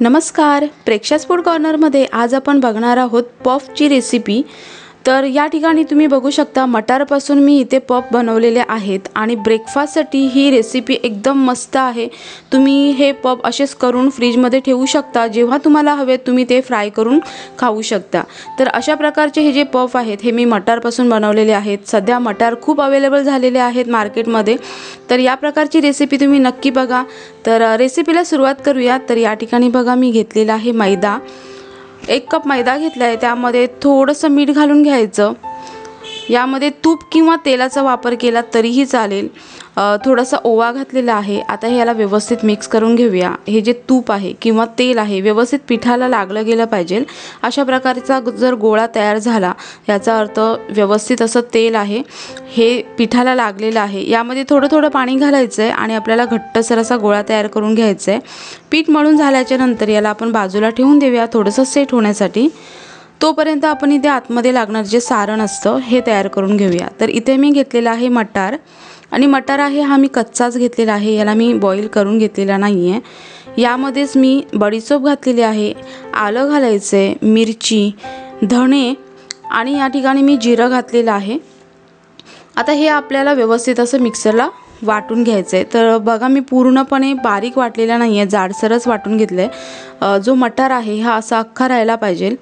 नमस्कार. प्रेक्षास फूड कॉर्नरमध्ये आज आपण बघणार आहोत पफची रेसिपी तर या ठिकाणी तुम्ही बघू शकता मटारपासून मी इथे पप बनवलेले आहेत आणि ब्रेकफास्टसाठी ही रेसिपी एकदम मस्त आहे. तुम्ही हे पप असेच करून फ्रीजमध्ये ठेवू शकता. जेव्हा तुम्हाला हवे तुम्ही ते फ्राय करून खाऊ शकता. तर अशा प्रकारचे हे जे पफ आहेत हे मी मटारपासून बनवलेले आहेत. सध्या मटार खूप अवेलेबल झालेले आहेत मार्केटमध्ये. तर या प्रकारची रेसिपी तुम्ही नक्की बघा. तर रेसिपीला सुरुवात करूया. तर या ठिकाणी बघा मी घेतलेला आहे मैदा. एक कप मैदा घेतला आहे त्यामध्ये थोडंसं मीठ घालून घ्यायचं. यामध्ये तूप किंवा तेलाचा वापर केला तरीही चालेल. थोडासा ओवा घातलेला आहे. आता हे याला व्यवस्थित मिक्स करून घेऊया. हे जे तूप आहे किंवा तेल आहे व्यवस्थित पिठाला लागलं गेलं पाहिजे. अशा प्रकारचा जर गोळा तयार झाला याचा अर्थ व्यवस्थित असं तेल आहे हे पिठाला लागलेलं आहे. यामध्ये थोडं थोडं पाणी घालायचं आहे आणि आपल्याला घट्टसर असा गोळा तयार करून घ्यायचा आहे पीठ मळून झाल्याच्यानंतर याला आपण बाजूला ठेवून देऊया थोडंसं सेट होण्यासाठी. तोपर्यंत आपण इथे आतमध्ये लागणार जे सारण असतं हे तयार करून घेऊया. तर इथे मी घेतलेला आहे मटार. आणि मटार आहे हा मी कच्चाच घेतलेला आहे याला मी बॉईल करून घेतलेला नाही आहे यामध्येच मी बडीचोप घातलेली आहे आलं घालायचं आहे मिरची धणे आणि या ठिकाणी मी जिरं घातलेलं आहे. आता हे आपल्याला व्यवस्थित असं मिक्सरला वाटून घ्यायचं आहे तर बघा मी पूर्णपणे बारीक वाटलेला नाही आहे जाडसरच वाटून घेतलं आहे जो मटार आहे हा असा अख्खा राहायला पाहिजे.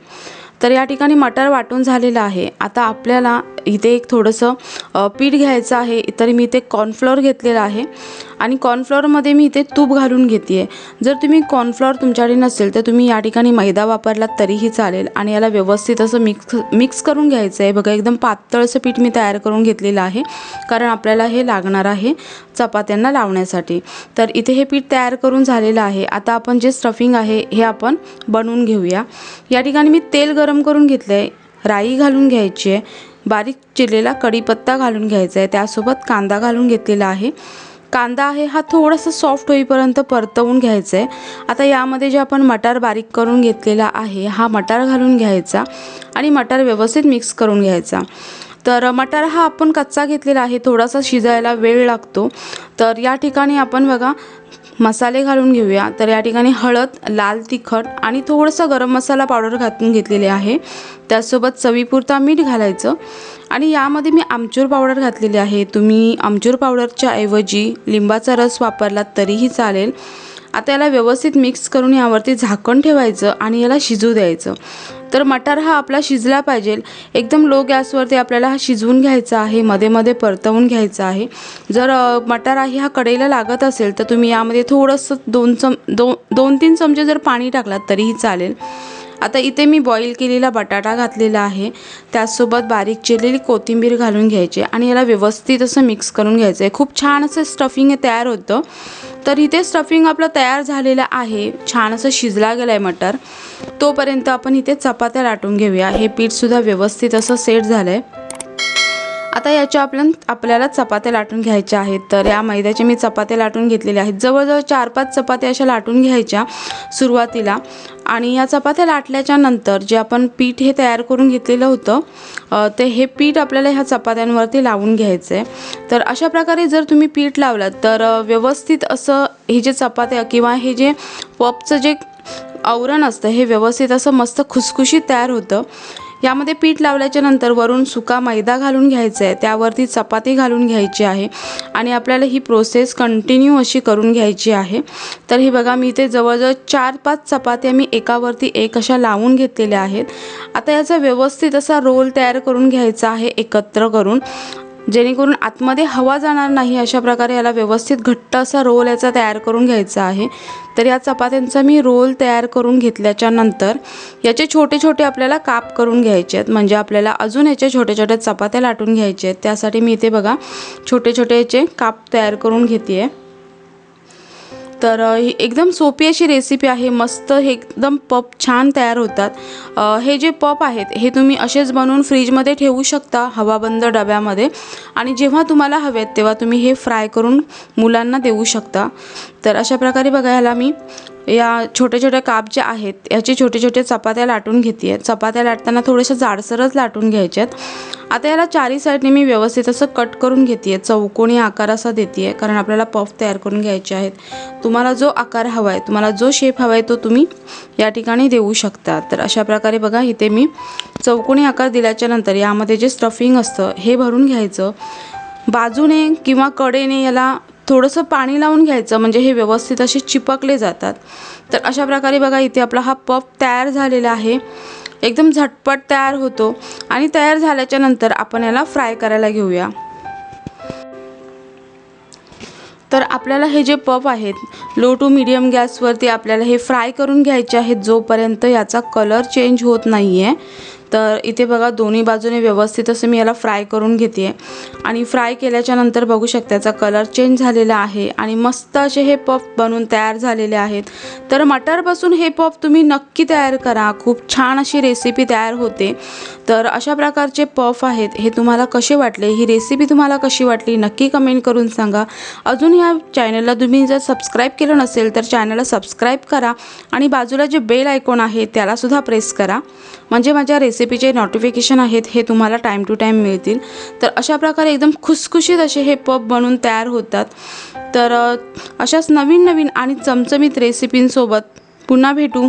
तर या ठिकाणी मटार वाटून झालेलं आहे. आता आपल्याला इथे एक थोडंसं पीठ घ्यायचं आहे. तर मी इथे कॉर्नफ्लॉर घेतलेलं आहे. आणि कॉर्नफ्लॉरमध्ये मी इथे तूप घालून घेते आहे जर तुम्ही कॉर्नफ्लॉर तुमच्याकडे नसेल तर तुम्ही या ठिकाणी मैदा वापरलात तरीही चालेल. आणि याला व्यवस्थित असं मिक्स मिक्स करून घ्यायचं आहे बघा एकदम पातळ असं पीठ मी तयार करून घेतलेलं आहे. कारण आपल्याला हे लागणार आहे चपात्यांना लावण्यासाठी. तर इथे हे पीठ तयार करून झालेलं आहे. आता आपण जे स्टफिंग आहे हे आपण बनवून घेऊया. या ठिकाणी मी तेल गरम करून घेतलं आहे राई घालून घ्यायची आहे. बारीक चिरलेला कढीपत्ता घालून घ्यायचा आहे. त्यासोबत कांदा घालून घेतलेला आहे. कांदा आहे हा थोडासा सॉफ्ट होईपर्यंत परतवून घ्यायचा आहे. आता यामध्ये जे आपण मटार बारीक करून घेतलेला आहे हा मटार घालून घ्यायचा आणि मटार व्यवस्थित मिक्स करून घ्यायचा. तर मटार हा आपण कच्चा घेतलेला आहे. थोडासा शिजायला वेळ लागतो. तर या ठिकाणी आपण बघा मसाले घालून घेऊया. तर या ठिकाणी हळद लाल तिखट आणि थोडंसं गरम मसाला पावडर घातून घेतलेले आहे. त्यासोबत चवीपुरता मीठ घालायचं. आणि यामध्ये मी आमचूर पावडर घातलेली आहे. तुम्ही आमचूर पावडरच्या ऐवजी लिंबाचा रस वापरलात तरीही चालेल. आता याला व्यवस्थित मिक्स करून यावरती झाकण ठेवायचं आणि याला शिजू द्यायचं. तर मटार हा आपला शिजला पाहिजे. एकदम लो गॅसवरती आपल्याला हा शिजवून घ्यायचा आहे. मध्ये मध्ये परतवून घ्यायचा आहे. जर मटार आहे हा कढईला लागत असेल तर तुम्ही यामध्ये थोडंसं दोन चम दो दोन तीन चमचे जर पाणी टाकलात तरीही चालेल. आता इथे मी बॉईल केलेला बटाटा घातलेला आहे. त्याचसोबत बारीक चिरलेली कोथिंबीर घालून घ्यायची आणि याला व्यवस्थित असं मिक्स करून घ्यायचं आहे खूप छान असं स्टफिंग हे तयार होतं. तर इथे स्टफिंग आपलं तयार झालेलं आहे. छान असं शिजला गेलं आहे मटर. तोपर्यंत आपण इथे चपात्या लाटून घेऊया. हे पीठसुद्धा व्यवस्थित असं सेट झालं आहे आता याच्या आपल्या आपल्याला चपात्या लाटून घ्यायच्या आहेत. तर या मैद्याच्या मी चपात्या लाटून घेतलेल्या आहेत. जवळजवळ चार पाच चपात्या अशा लाटून घ्यायच्या सुरुवातीला. आणि या चपात्या लाटल्याच्या नंतर जे आपण पीठ हे तयार करून घेतलेलं होतं ते हे पीठ आपल्याला ह्या चपात्यांवरती लावून घ्यायचं आहे तर अशा प्रकारे जर तुम्ही पीठ लावलात तर व्यवस्थित असं हे जे चपात्या किंवा हे जे पपचं जे आवरण असतं हे व्यवस्थित असं मस्त खुसखुशीत तयार होतं. यामध्ये पीठ लावल्याच्या नंतर वरून सुका मैदा घालून घ्यायचा आहे. त्यावरती चपाती घालून घ्यायची आहे. आणि आपल्याला ही प्रोसेस कंटिन्यू अशी करून घ्यायची आहे. तर हे बघा मी इथे जवळजवळ चार पाच चपात्या मी एकावरती एक अशा लावून घेतलेल्या आहेत. आता याचा व्यवस्थित असा रोल तयार करून घ्यायचा आहे एकत्र करून. जेणेकरून आतमध्ये हवा जाणार नाही अशा प्रकारे याला व्यवस्थित घट्ट असा रोल याचा तयार करून घ्यायचा आहे. तर या चपात्यांचा मी रोल तयार करून घेतल्याच्या नंतर याचे छोटे छोटे आपल्याला काप करून घ्यायचे आहेत. म्हणजे आपल्याला अजून याचे छोटे छोटे चपात्या लाटून घ्यायचे आहेत. त्यासाठी मी इथे बघा छोटे छोटे याचे काप तयार करून घेते आहे तर ही एकदम सोपी अशी रेसिपी आहे. मस्त हे एकदम पप छान तयार होतात. हे जे पप आहेत हे तुम्ही असेच बनवून फ्रीजमध्ये ठेवू शकता हवाबंद डब्यामध्ये. आणि जेव्हा तुम्हाला हवेत तेव्हा तुम्ही हे फ्राय करून मुलांना देऊ शकता. तर अशा प्रकारे बघायला मी या छोट्या छोट्या काप ज्या आहेत याचे छोटे छोटे चपात्या लाटून घेते आहे चपात्या लाटताना थोड्याशा जाडसरच लाटून घ्यायच्यात आता याला चारी साईडने मी व्यवस्थित असं कट करून घेते आहे चौकोनी आकार असा देते आहे कारण आपल्याला पफ तयार करून घ्यायचे आहेत. तुम्हाला जो आकार हवा आहे तुम्हाला जो शेप हवा आहे तो तुम्ही या ठिकाणी देऊ शकता. तर अशा प्रकारे बघा इथे मी चौकोनी आकार दिल्याच्यानंतर यामध्ये जे स्टफिंग असतं हे भरून घ्यायचं. बाजूने किंवा कडेने याला थोडंसं पाणी लावून घ्यायचं म्हणजे हे व्यवस्थित असे चिपकले जातात. तर अशा प्रकारे बघा इथे आपला हा पफ तयार झालेला आहे. एकदम झटपट तयार होतो आणि तयार झाल्याच्यानंतर आपण याला फ्राय करायला घेऊया. तर आपल्याला हे जे पफ आहेत लो टू मिडियम गॅसवरती आपल्याला हे फ्राय करून घ्यायचे आहेत जोपर्यंत याचा कलर चेंज होत नाही आहे तर इथे बघा दोन्ही बाजूने व्यवस्थित असं मी याला फ्राय करून घेते आणि फ्राय केल्याच्यानंतर बघू शकता याचा कलर चेंज झालेला आहे. आणि मस्त असे हे पफ बनून तयार झालेले आहेत. तर मटरपासून हे पफ तुम्ही नक्की तयार करा. खूप छान अशी रेसिपी तयार होते. तर अशा प्रकारचे पफ आहेत. हे तुम्हाला कसे वाटले? ही रेसिपी तुम्हाला कशी वाटली? नक्की कमेंट करून सांगा. अजून ह्या चॅनलला तुम्ही जर सबस्क्राईब केलं नसेल तर चॅनलला सबस्क्राईब करा. आणि बाजूला जे बेल आयकॉन आहे त्यालासुद्धा प्रेस करा. म्हणजे माझ्या रेसिपीचे नोटिफिकेशन आहेत हे तुम्हाला टाईम टू टाईम मिळतील. तर अशा प्रकारे एकदम खुसखुशीत असे हे पप बनून तयार होतात. तर अशाच नवीन नवीन आणि चमचमीत रेसिपींसोबत पुन्हा भेटू.